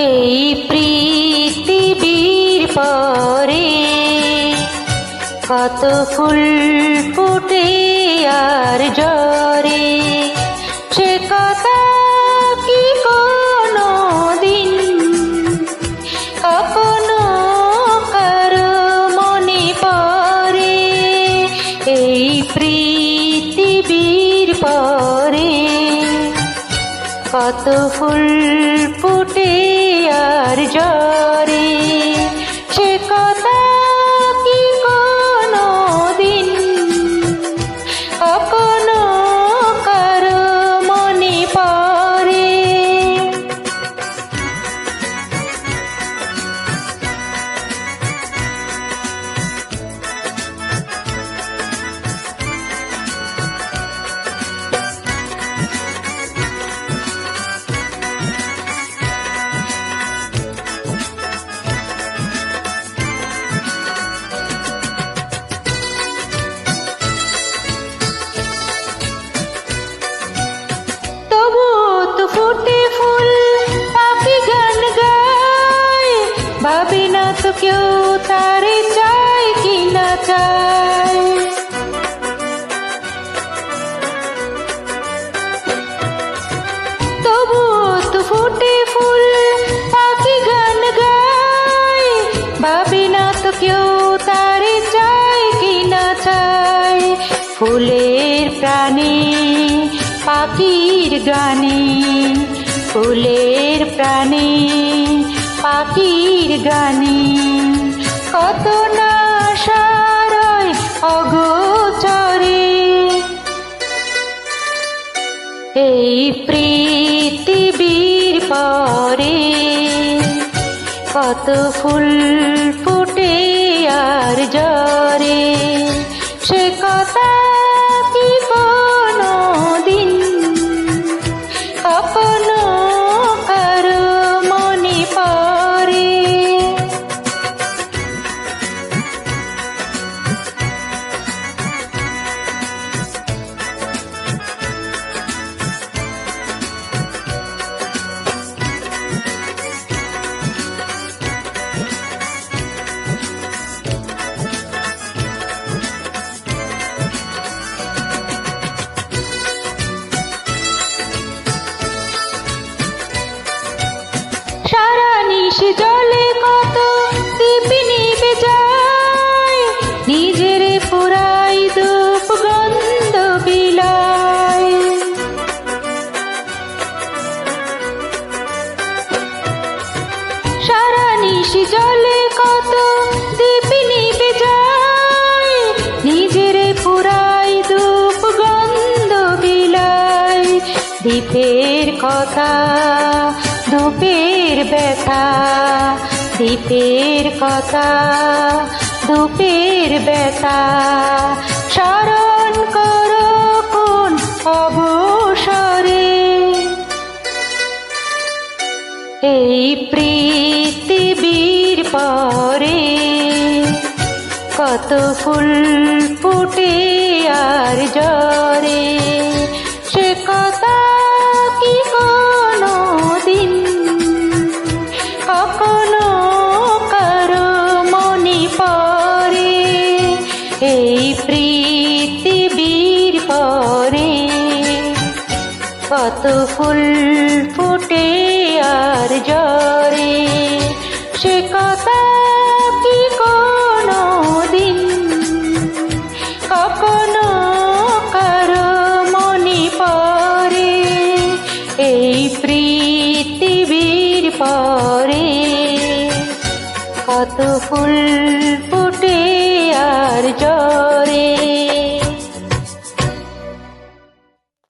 এই পৃথিবীর পরে কত ফুল ফুটে আর জরে সে কথা কি কোনো দিন কখনো কারও মনে পড়ে? এই পৃথিবীর পরে কত ফুল ফুটে আর ভাবি না তো কেউ তারে চায় কি না তবু তো ফুটে পাখি গান ভাবি তারে ফুলের প্রাণী, পাখির গানে। ফুলের প্রাণী। পাখির গানে। কত না সারয় অগোচরে। এই পৃথিবীর পরে কত ফুল ফুটে আর জরে সে কথা নিশি জলে কত দীপি নিবে যায় নিজের পুরাই ধূপ গন্ধ বিলায়। সারা নিশি জলে কত দীপি নিবে যায় নিজের পুরাই ধূপ গন্ধ বিলায়। দ্বীপের কথা ধূপের ব্যথা দ্বীপের কথা ধূপের ব্যথা। স্মরণ করো কোন অবসরে। এই পৃথিবীর পরে কত ফুল ফুটে আর জরে এই পৃথিবীর পরে কত ফুল ফুটে আর জরে সে কথা কি কোনো দিন কখনো কারও মনে পরে এই পৃথিবীর পরে কত ফুল